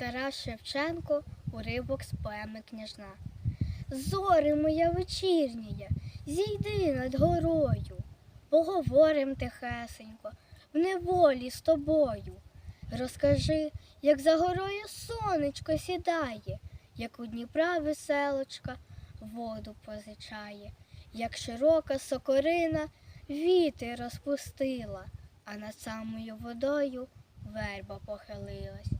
Тарас Шевченко уривок з поеми княжна. Зоре моя вечірняя, зійди над горою, поговорим тихесенько, в неволі з тобою. Розкажи, як за горою сонечко сідає, як у Дніпра веселочка воду позичає, як широка сокорина віти розпустила, а над самою водою верба похилилась,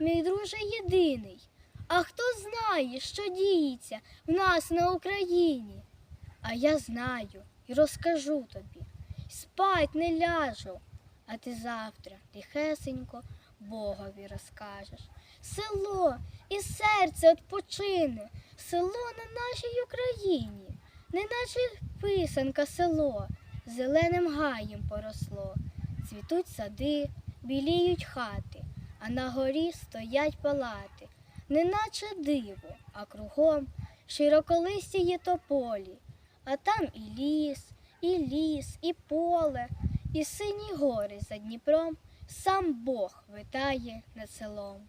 мій друже єдиний. А хто знає, що діється в нас на Україні? А я знаю і розкажу тобі. Спать не ляжу, а ти завтра тихесенько Богові розкажеш. Село і серце відпочине, село на нашій Україні, неначе писанка село, зеленим гаєм поросло. Цвітуть сади, біліють хати, а на горі стоять палати, неначе диво, а кругом широколисті є тополі, а там і ліс, і ліс, і поле, і сині гори за Дніпром, сам Бог витає над селом.